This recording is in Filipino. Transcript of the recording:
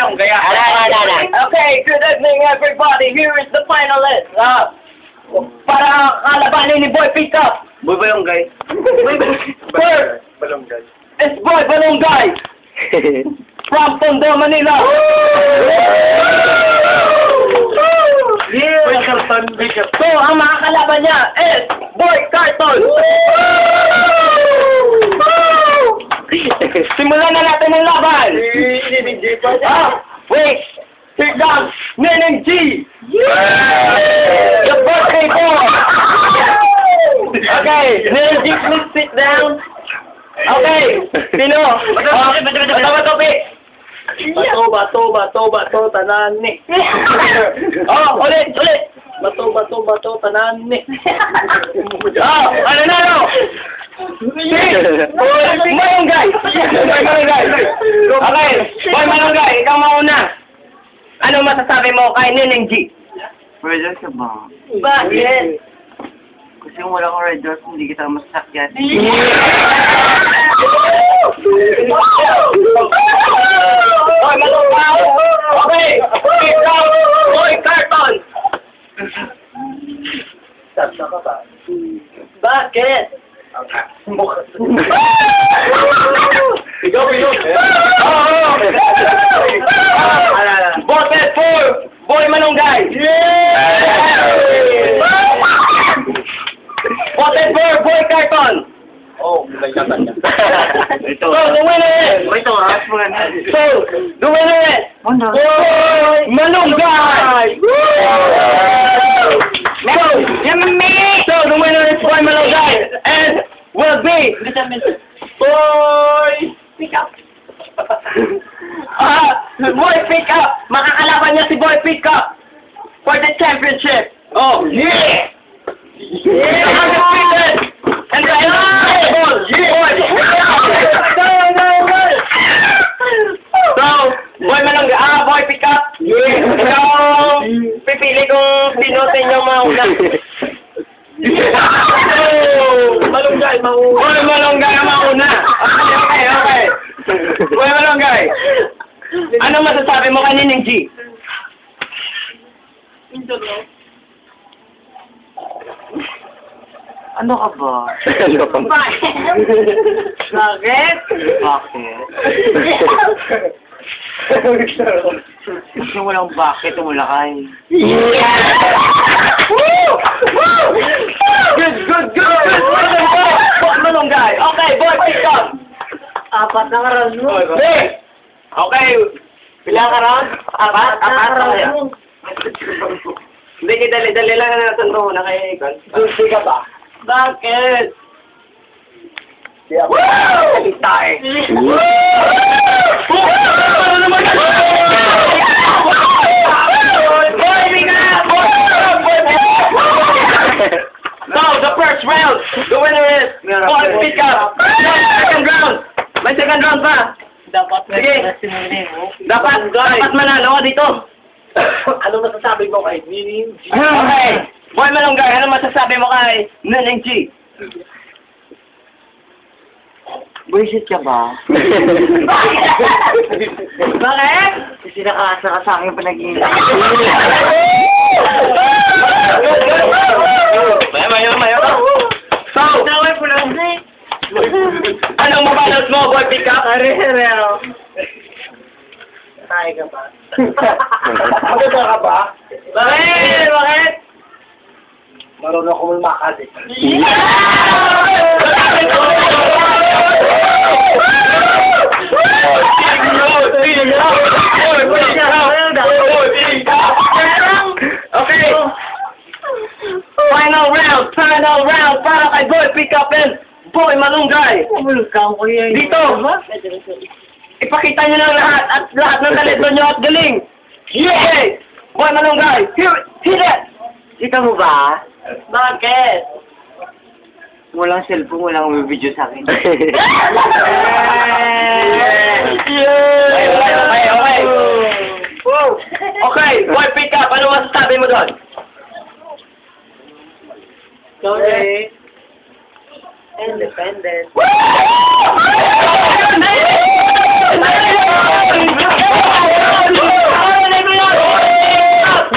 ala, ala. Okay, good evening everybody. Here is the finalist. Uh, para kalabanin ni Boy Pickup. Boy malunggay. First Malunggay. is Boy Balonggay from Tondo, Manila. Boy Carton, Boy Carton. So, ang mga kalaban niya is Boy Carton. Simulan na natin ang laban. Ah, wait. Here comes Neneng G. The birthday boy. Okay, Neneng G, please sit down. Okay, Pino. Ah, Batawa topic. Bato, bato, bato, bato, tanan ni. Oh, ulit, ulit. Bato, bato, bato, tanan ni. Oh, ano na, ano? Malunggay. Boy Malunggay. Okay, Boy Malunggay, ikaw mauna. Ano masasabi mo kay Neneng G? Pwede ka ba? Bakit? Kasi kung wala kang red doors, hindi kita masakyan. Boy Malunggay. Okay, ikaw, Boy Carton. Sasa ka ba? Bakit? Ikaw, Pino. Oo. Voted for Boy Malunggay. Voted for Boy Carton. Oh, may kata niya. So, the winner is... Ito. Maganda. So, the winner is... Ano? Boy Malunggay! So, so, the winner is Boy Malunggay and will be... Boy... Boy Pick Up! Makakalaban niya si Boy Pick Up for the championship. Oh, yeah! Yeah! Undefeated! And the unbeatable Boy So, Boy Malunggay, ah, Boy Pick Up! Yeah! Ikaw, pipili kung sino sa inyo mauna. Malunggay, mau. Boy Malunggay ang mauna. Okay, okay, okay. Boy Malunggay, ano masasabi mo kay Nining G? Ano ka ba? Bakit? Bakit? Kasi walang bakit, wala kay. Good, good, good, good. Listen po. Boy Malunggay. Okay, boy, pick up. Apat na karas mo. Okay. Bilang ka round? Apat? Apat? Okay. Hindi, dali-dali lang na natin na kay Ikon. Dulce ka ba? Bakit? Siya. Woo! Tayo. Woo! Ano naman yan? Boy, pick up! Boy, pick up! Boy, pick up! So, the first round, the winner is Boy, pick up! Second round! May second round pa! Dapat Sige. sinuli mo. Dapat, dapat manalo ka dito. Ano masasabi mo kay Nini? Okay. Boy Malunggay, ano masasabi mo kay Neneng G? Buisit ka ba? Bakit? Kasi nakaasa ka sa akin panag-iingat. Maya, maya, maya. So, anong mabalot mo, boy pick up? Are-areo. Tayo ka ba? Maganda ka ba? Bakit? Bakit? Marunong ako magmakad eh. Okay. Final round, final round para kay Boy Pick Up and Boy Malunggay. Dito. Ipakita nyo ng lahat at lahat ng talento nyo at galing. Yeah! Boy Malunggay, here, hit it! Kita mo ba? Bakit? Walang cellphone, walang video sa akin. Okay, okay, okay, okay. Woo! Okay, boy pick up. Ano masasabi mo doon? Sorry. Independent. Woo! Boy Pick Cup! So, so, so, Ananalo! Ananalo ulit! Boy Pick Cup! Wala tayo